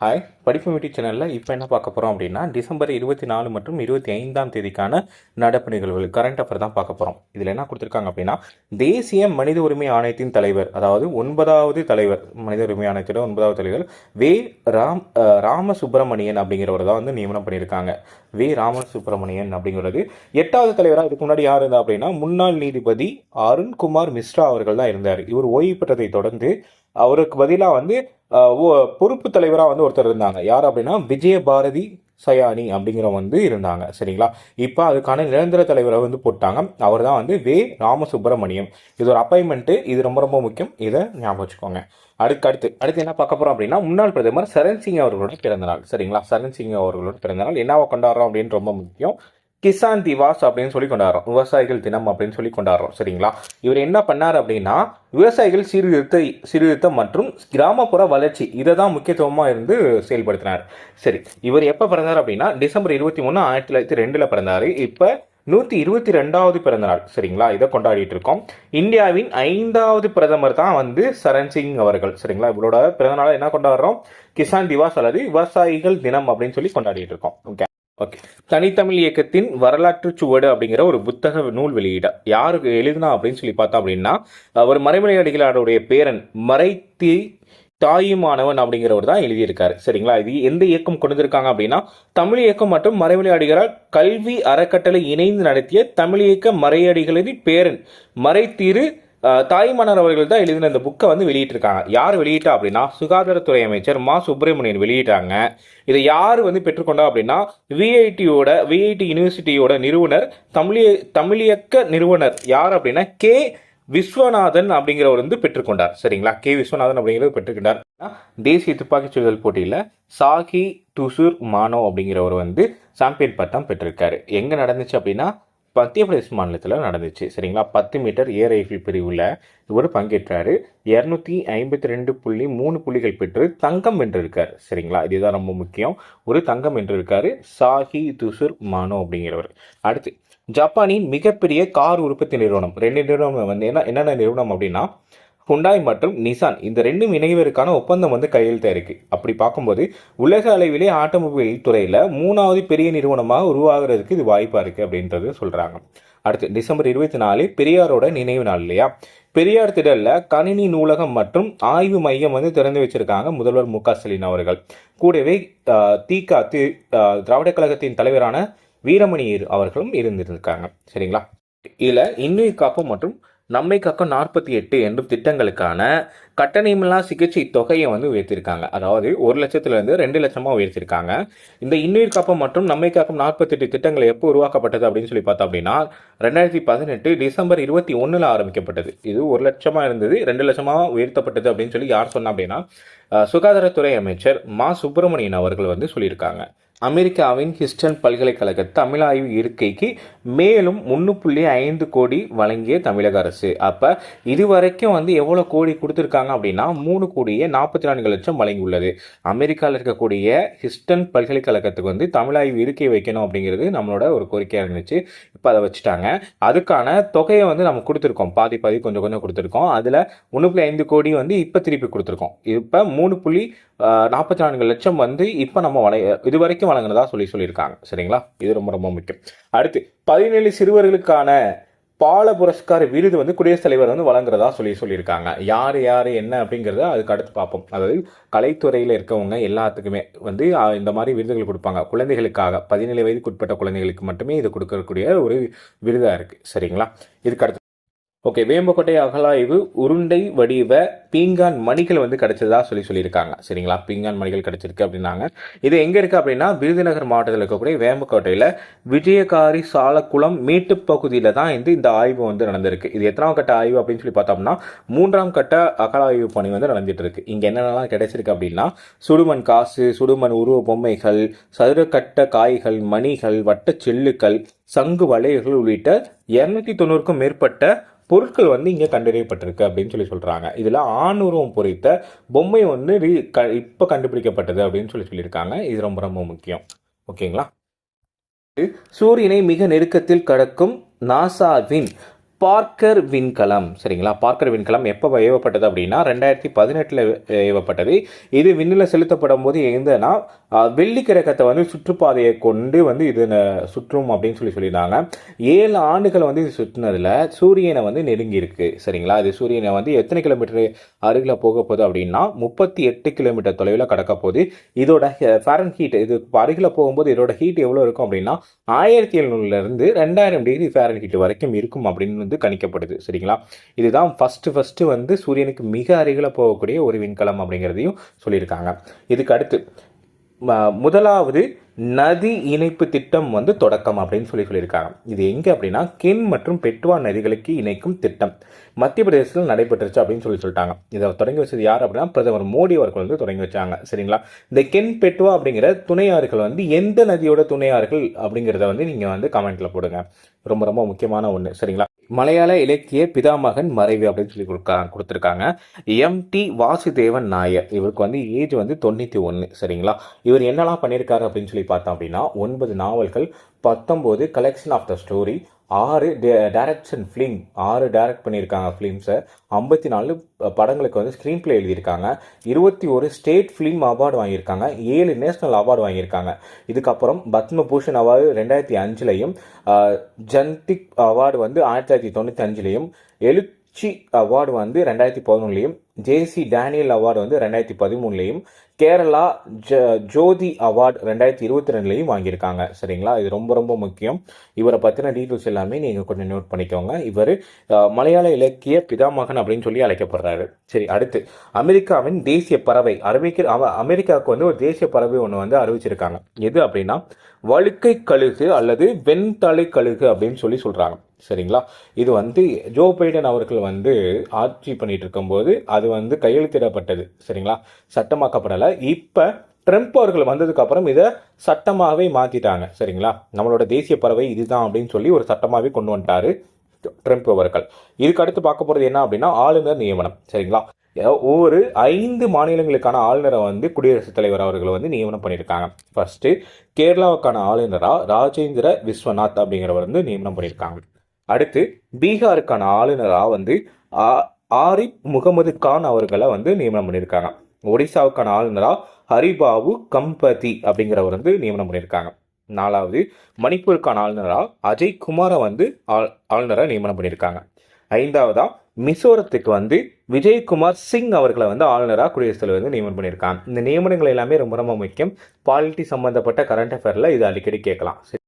Hi படிப்பு மீட்டி சேனலில் இப்போ என்ன பார்க்க போகிறோம் அப்படின்னா டிசம்பர் இருபத்தி நாலு மற்றும் இருபத்தி ஐந்தாம் தேதிக்கான நடப்பு நிகழ்வுகள் கரண்ட் அஃபேர் தான் பார்க்க போகிறோம் இதில் என்ன கொடுத்துருக்காங்க அப்படின்னா தேசிய மனித உரிமை ஆணையத்தின் தலைவர் அதாவது ஒன்பதாவது தலைவர் மனித உரிமை ஆணையத்தோட ஒன்பதாவது தலைவர் வே. ராம் அஹ், ராம சுப்பிரமணியன் அப்படிங்கிறவர் தான் வந்து நியமனம் பண்ணியிருக்காங்க. வே. ராம சுப்பிரமணியன் அப்படிங்கிறது எட்டாவது தலைவராக இதுக்கு முன்னாடி யார் இருந்தா அப்படின்னா முன்னாள் நீதிபதி அருண்குமார் மிஸ்ரா அவர்கள் தான் இருந்தார். இவர் ஓய்வு பெற்றதை தொடர்ந்து அவருக்கு பதிலாக வந்து பொறுப்பு தலைவராக வந்து ஒருத்தர் இருந்தாங்க. யார் அப்படின்னா விஜய பாரதி சயானி அப்படிங்கிறவங்க வந்து இருந்தாங்க. சரிங்களா? இப்போ அதுக்கான நிரந்தர தலைவரை வந்து போட்டாங்க. அவர் தான் வந்து வே. ராமசுப்பிரமணியம். இது ஒரு அப்பாயின்மெண்ட்டு இது ரொம்ப ரொம்ப முக்கியம். இதை ஞாபகம் வச்சுக்கோங்க. அடுத்து அடுத்து அடுத்து என்ன பார்க்க போகிறோம் அப்படின்னா முன்னாள் பிரதமர் சரண் சிங் அவர்களோட பிறந்தநாள். சரிங்களா? சரண் சிங் அவர்களோட பிறந்தநாள். என்னவா கொண்டாடுறோம் அப்படின்னு ரொம்ப முக்கியம். கிசான் திவாஸ் அப்படின்னு சொல்லி கொண்டாடுறோம். விவசாயிகள் தினம் அப்படின்னு சொல்லி கொண்டாடுறோம். சரிங்களா? இவர் என்ன பண்ணார் அப்படின்னா விவசாயிகள் சீர்திருத்த சீர்திருத்தம் மற்றும் கிராமப்புற வளர்ச்சி இதை தான் முக்கியத்துவமாக இருந்து செயல்படுத்தினார். சரி இவர் எப்போ பிறந்தார் அப்படின்னா டிசம்பர் இருபத்தி மூணு ஆயிரத்தி தொள்ளாயிரத்தி ரெண்டில் பிறந்தார். இப்போ நூற்றி இருபத்தி ரெண்டாவது பிறந்த நாள் சரிங்களா? இதை கொண்டாடிட்டு இருக்கோம். இந்தியாவின் ஐந்தாவது பிரதமர் தான் வந்து சரண் சிங் அவர்கள். சரிங்களா? இவரோட பிறந்த நாளை என்ன கொண்டாடுறோம்? கிசான் திவாஸ் அல்லது விவசாயிகள் தினம் அப்படின்னு சொல்லி கொண்டாடிட்டு இருக்கோம். ஓகே. ஓகே தனித்தமிழ் இயக்கத்தின் வரலாற்று சுவடு அப்படிங்கிற ஒரு புத்தக நூல் வெளியீடா. யாருக்கு எழுதினா அப்படின்னு சொல்லி பார்த்தோம் அப்படின்னா அவர் மறைமலை அடிகளாருடைய பேரன் மறைத்தி தாயுமானவன் அப்படிங்கிறவர் தான் எழுதியிருக்காரு. சரிங்களா? இது எந்த இயக்கம் கொண்டு வந்திருக்காங்க அப்படின்னா தமிழ் இயக்கம் மற்றும் மறைமலை அடிகளால் கல்வி அறக்கட்டளை இணைந்து நடத்திய தமிழ் இயக்க மறையடிகளின் பேரன் மறைத்திரு தாய்மன்னர் அவர்கள் தான் எழுதின இந்த புக்கை வந்து வெளியிட்டிருக்காங்க. யார் வெளியிட்டா அப்படின்னா சுகாதாரத்துறை அமைச்சர் மா சுப்பிரமணியன் வெளியிட்டாங்க. இதை யார் வந்து பெற்றுக்கொண்டா அப்படின்னா விஐடியோட விஐடி யூனிவர்சிட்டியோட நிறுவனர் தமிழிய தமிழியக்க நிறுவனர் யார் அப்படின்னா கே விஸ்வநாதன் அப்படிங்கிறவர் வந்து பெற்றுக்கொண்டார். சரிங்களா? கே விஸ்வநாதன் அப்படிங்கிறவர் பெற்றுக்கொண்டார். தேசிய துப்பாக்கிச் சுடுதல் போட்டியில் சாகி துசூர் மானோ அப்படிங்கிறவர் வந்து சாம்பியன் பட்டம் பெற்றிருக்காரு. எங்கே நடந்துச்சு அப்படின்னா மத்திய பிரதேச மாநிலத்தில் நடந்துச்சு. சரிங்களா? பத்து மீட்டர் ஏர் ரைஃபிள் பிரிவில் இவர் பங்கேற்றாரு. இரநூத்தி ஐம்பத்தி ரெண்டு புள்ளி மூணு புள்ளிகள் பெற்று தங்கம் வென்றிருக்கார். சரிங்களா? இதுதான் ரொம்ப முக்கியம். ஒரு தங்கம் வென்றிருக்காரு. சாஹி துசுர் மானோ அப்படிங்கிறவர். அடுத்து ஜப்பானின் மிகப்பெரிய கார் உற்பத்தி நிறுவனம். ரெண்டு நிறுவனம் வந்து என்ன என்னென்ன நிறுவனம் அப்படின்னா ஹுண்டாய் மற்றும் நிசான் இந்த ரெண்டும் இணைவதற்கான ஒப்பந்தம் வந்து கையெழுத்த இருக்கு. அப்படி பார்க்கும்போது உலக அளவிலே ஆட்டோமொபைல் துறையில் மூணாவது பெரிய நிறுவனமாக உருவாகிறதுக்கு இது வாய்ப்பாக இருக்குது அப்படின்றது சொல்கிறாங்க அடுத்து டிசம்பர் இருபத்தி நாலு பெரியாரோட நினைவு நாள் இல்லையா? பெரியார் திடலில் கணினி நூலகம் மற்றும் ஆய்வு மையம் வந்து திறந்து வச்சிருக்காங்க முதல்வர் மு க ஸ்டாலின் அவர்கள். கூடவே ஆஹ், திக தி திராவிட கழகத்தின் தலைவரான வீரமணி அவர்களும் இருந்திருக்காங்க. சரிங்களா? இதில் இன்னுயிர் காப்பு மற்றும் நம்மை காக்கும் நாற்பத்தி எட்டு என்னும் திட்டங்களுக்கான கட்டணமில்லா சிகிச்சை தொகையை வந்து உயர்த்திருக்காங்க. அதாவது ஒரு லட்சத்துலேருந்து ரெண்டு லட்சமாக உயர்த்திருக்காங்க. இந்த இன்னுயிர் காப்பம் மற்றும் நம்மை காக்கும் நாற்பத்தெட்டு திட்டங்கள் எப்போ உருவாக்கப்பட்டது அப்படின்னு சொல்லி பார்த்தோம் அப்படின்னா ரெண்டாயிரத்தி பதினெட்டு டிசம்பர் இருபத்தி ஒன்றில் ஆரம்பிக்கப்பட்டது. இது ஒரு லட்சமாக இருந்தது ரெண்டு லட்சமாக உயர்த்தப்பட்டது அப்படின்னு சொல்லி யார் சொன்னா அப்படின்னா சுகாதாரத்துறை அமைச்சர் மா சுப்பிரமணியன் அவர்கள் வந்து சொல்லியிருக்காங்க. அமெரிக்காவின் ஹிஸ்டன் பல்கலைக்கழக தமிழாய்வு இருக்கைக்கு மேலும் ஒன்று புள்ளி ஐந்து கோடி வழங்கிய தமிழக அரசு. அப்போ இதுவரைக்கும் வந்து எவ்வளோ கோடி கொடுத்துருக்காங்க அப்படின்னா மூணு கோடியே நாற்பத்தி நான்கு லட்சம் வழங்கியுள்ளது. அமெரிக்காவில் இருக்கக்கூடிய ஹிஸ்டன் பல்கலைக்கழகத்துக்கு வந்து தமிழாய்வு இருக்கை வைக்கணும் அப்படிங்கிறது நம்மளோட ஒரு கோரிக்கையாக இருந்துச்சு. இப்போ அதை வச்சுட்டாங்க அதுக்கான தொகையை வந்து நம்ம கொடுத்துருக்கோம். பாதி பாதி கொஞ்சம் கொஞ்சம் கொடுத்துருக்கோம். அதில் ஒன்று புள்ளி ஐந்து கோடி வந்து இப்போ திருப்பி கொடுத்துருக்கோம். இப்போ மூணு புள்ளி நாற்பத்தி நான்கு லட்சம் வந்து இப்போ நம்ம வளைய இது வரைக்கும் வழங்கினதா சொல்லி சொல்லியிருக்காங்க. சரிங்களா? இது ரொம்ப ரொம்ப முக்கியம். அடுத்து பதினேழு சிறுவர்களுக்கான பால புரஸ்கார் விருது வந்து குடியரசுத் தலைவர் வந்து வழங்குறதா சொல்லி சொல்லியிருக்காங்க. யார் யார் என்ன அப்படிங்கிறத அதுக்கு அடுத்து பார்ப்போம். அதாவது கலைத்துறையில் இருக்கவங்க எல்லாத்துக்குமே வந்து இந்த மாதிரி விருதுகள் கொடுப்பாங்க. குழந்தைகளுக்காக பதினேழு வயதுக்கு உட்பட்ட குழந்தைகளுக்கு மட்டுமே இது கொடுக்கக்கூடிய ஒரு விருதாக இருக்குது சரிங்களா? இதுக்கு அடுத்து ஓகே வேம்பக்கோட்டை அகலாய்வு உருண்டை வடிவ பீங்கான் மணிகள் வந்து கிடைச்சதா சொல்லி சொல்லியிருக்காங்க. சரிங்களா? பீங்கான் மணிகள் கிடைச்சிருக்கு அப்படின்னாங்க. இது எங்கே இருக்குது அப்படின்னா விருதுநகர் மாவட்டத்தில் இருக்கக்கூடிய வேம்பக்கோட்டையில் விஜயகாரி சாலக்குளம் மீட்டு பகுதியில் தான் வந்து இந்த ஆய்வு வந்து நடந்திருக்கு. இது எத்தனாம் கட்ட ஆய்வு அப்படின்னு சொல்லி பார்த்தோம்னா மூன்றாம் கட்ட அகலாய்வு பணி வந்து நடந்துட்டு இருக்கு. இங்கே என்னென்னலாம் கிடைச்சிருக்கு அப்படின்னா சுடுமண் காசு சுடுமண் உருவ பொம்மைகள் சதுரக்கட்ட காய்கள் மணிகள் வட்ட செல்லுக்கள் சங்கு வளையல்கள் உள்ளிட்ட இரநூத்தி தொண்ணூறுக்கும் மேற்பட்ட பொருட்கள் வந்து இங்கே கண்டறியப்பட்டிருக்கு அப்படின்னு சொல்லி சொல்கிறாங்க இதில் ஆணுருவம் பொறித்த பொம்மை வந்து ரீ க இப்போ கண்டுபிடிக்கப்பட்டது அப்படின்னு சொல்லி சொல்லியிருக்காங்க. இது ரொம்ப ரொம்ப முக்கியம். ஓகேங்களா? சூரியனை மிக நெருக்கத்தில் கடக்கும் நாசாவின் பார்க்கர் விண்கலம் சரிங்களா? பார்க்கர் விண்கலம் எப்போ ஏவப்பட்டது அப்படின்னா ரெண்டாயிரத்தி பதினெட்டில் ஏவப்பட்டது. இது விண்ணில் செலுத்தப்படும் போது எங்கன்னா வெள்ளி கிரகத்தை வந்து சுற்றுப்பாதையை கொண்டு வந்து இது சுற்றும் அப்படின்னு சொல்லி சொல்லியிருந்தாங்க. ஏழு ஆண்டுகள் வந்து இது சுற்றினதில் சூரியனை வந்து நெருங்கியிருக்கு சரிங்களா? இது சூரியனை வந்து எத்தனை கிலோமீட்டர் அருகில் போக போகுது அப்படின்னா முப்பத்தி எட்டு கிலோமீட்டர் தொலைவில் கடக்க போகுது. இதோட ஃபேரன் ஹீட் இது அருகில் போகும்போது இதோட ஹீட் எவ்வளோ இருக்கும் அப்படின்னா ஆயிரத்தி எழுநூறுலேருந்து ரெண்டாயிரம் டிகிரி ஃபேரன் ஹீட் வரைக்கும் இருக்கும் அப்படின்னு வந்து கணிக்கப்படுது. சரிங்களா? இதுதான் ஃபஸ்ட்டு ஃபஸ்ட்டு வந்து சூரியனுக்கு மிக அருகில் போகக்கூடிய ஒரு விண்கலம் அப்படிங்கிறதையும் சொல்லியிருக்காங்க. இதுக்கு அடுத்து ம- முதலாவது நதி இணைப்பு திட்டம் வந்து தொடக்கம் அப்படின்னு சொல்லி சொல்லியிருக்காங்க. இது எங்கே அப்படின்னா கென் மற்றும் பெட்வா நதிகளுக்கு இணைக்கும் திட்டம். மத்திய பிரதேசத்தில் நடைபெற்றுச்சு அப்படின்னு சொல்லி சொல்லிட்டாங்க. இதை தொடங்கி வச்சது யார் அப்படின்னா பிரதமர் மோடி அவர்கள் வந்து தொடங்கி வச்சாங்க. சரிங்களா? இந்த கென் பெட்வா அப்படிங்கிற துணையாறுகள் வந்து எந்த நதியோட துணையாறுகள் அப்படிங்கிறத வந்து நீங்கள் வந்து கமெண்ட்டில் போடுங்க. ரொம்ப ரொம்ப முக்கியமான ஒன்று சரிங்களா? மலையாள இலக்கிய பிதாமகன் மறைவு அப்படின்னு சொல்லி கொடுக்கா கொடுத்துருக்காங்க. எம்டி வாசுதேவன் நாயர். இவருக்கு வந்து ஏஜ் வந்து தொண்ணூற்றி ஒன்று சரிங்களா? இவர் என்னெல்லாம் பண்ணியிருக்காரு அப்படின்னு சொல்லி பார்த்தோம் அப்படின்னா ஒன்பது நாவல்கள் பத்தொம்போது கலெக்ஷன் ஆஃப் த ஸ்டோரி ஆறு டேரக்ஷன் ஃபிலிம் ஆறு டைரக்ட் பண்ணியிருக்காங்க ஃபிலிம்ஸை ஐம்பத்தி நாலு படங்களுக்கு வந்து ஸ்க்ரீன் பிளே எழுதியிருக்காங்க. இருபத்தி ஒரு ஸ்டேட் ஃபிலிம் அவார்டு வாங்கியிருக்காங்க. ஏழு நேஷனல் அவார்டு வாங்கியிருக்காங்க. இதுக்கப்புறம் பத்மபூஷன் அவார்டு ரெண்டாயிரத்தி அஞ்சுலையும் ஜன்திக் அவார்டு வந்து ஆயிரத்தி தொள்ளாயிரத்தி தொண்ணூற்றி அஞ்சுலையும் எழுச்சி அவார்டு வந்து ரெண்டாயிரத்தி பதினொன்றுலையும் ஜேசி டேனியல் அவார்டு வந்து ரெண்டாயிரத்தி பதிமூணுலையும் கேரளா ஜ ஜோதி அவார்டு ரெண்டாயிரத்தி இருபத்தி ரெண்டுலையும் வாங்கியிருக்காங்க. சரிங்களா? இது ரொம்ப ரொம்ப முக்கியம். இவரை பற்றின டீட்டெயில்ஸ் எல்லாமே நீங்கள் கொஞ்சம் நோட் பண்ணிக்கோங்க. இவர் மலையாள இலக்கிய பிதாமகன் அப்படின்னு சொல்லி அழைக்கப்படுறாரு. சரி அடுத்து. அமெரிக்காவின் தேசிய பறவை. அறிவிக்க அவ- அமெரிக்காவுக்கு வந்து ஒரு தேசிய பறவை ஒன்று வந்து அறிவிச்சிருக்காங்க. எது அப்படின்னா வழுக்கை கழுகு அல்லது வெண்தலை கழுகு அப்படின்னு சொல்லி சொல்கிறாங்க சரிங்களா? இது வந்து ஜோ பைடன் அவர்கள் வந்து ஆட்சி பண்ணிட்டு இருக்கும்போது அது வந்து கையெழுத்திடப்பட்டது. சரிங்களா? சட்டமாக்கப்படலை. இப்போ ட்ரம்ப் அவர்கள் வந்ததுக்கு அப்புறம் இதை சட்டமாகவே மாற்றிட்டாங்க சரிங்களா? நம்மளோட தேசிய பறவை இதுதான் அப்படின்னு சொல்லி ஒரு சட்டமாகவே கொண்டு வந்துட்டாரு ட்ரம்ப் அவர்கள். இதுக்கு அடுத்து பார்க்க போகிறது என்ன அப்படின்னா ஆளுநர் நியமனம். சரிங்களா? ஒவ்வொரு ஐந்து மாநிலங்களுக்கான ஆளுநரை வந்து குடியரசுத் தலைவர் அவர்கள் வந்து நியமனம் பண்ணியிருக்காங்க. ஃபர்ஸ்ட்டு கேரளாவுக்கான ஆளுநராக ராஜேந்திர விஸ்வநாத் அப்படிங்கிறவர் வந்து நியமனம் பண்ணியிருக்காங்க. அடுத்து பீகாருக்கான ஆளுநராக வந்து ஆ- ஆரிப் முகமது கான் அவர்களை வந்து நியமனம் பண்ணியிருக்காங்க. ஒடிசாவுக்கான ஆளுநராக ஹரிபாபு கம்பதி அப்படிங்கிறவர் வந்து நியமனம் பண்ணியிருக்காங்க. நாலாவது மணிப்பூருக்கான ஆளுநராக அஜய் குமாரை வந்து ஆள் ஆளுநராக நியமனம் பண்ணியிருக்காங்க. ஐந்தாவதாக மிசோரத்துக்கு வந்து விஜயகுமார் சிங் அவர்களை வந்து ஆளுநராக குடியரசுத் தலைவர் வந்து நியமனம் பண்ணியிருக்காங்க. இந்த நியமனங்கள் எல்லாமே ரொம்ப ரொம்ப முக்கியம். பாலிட்டி சம்பந்தப்பட்ட கரண்ட் அஃபேரில் இது அடிக்கடி கேட்கலாம்.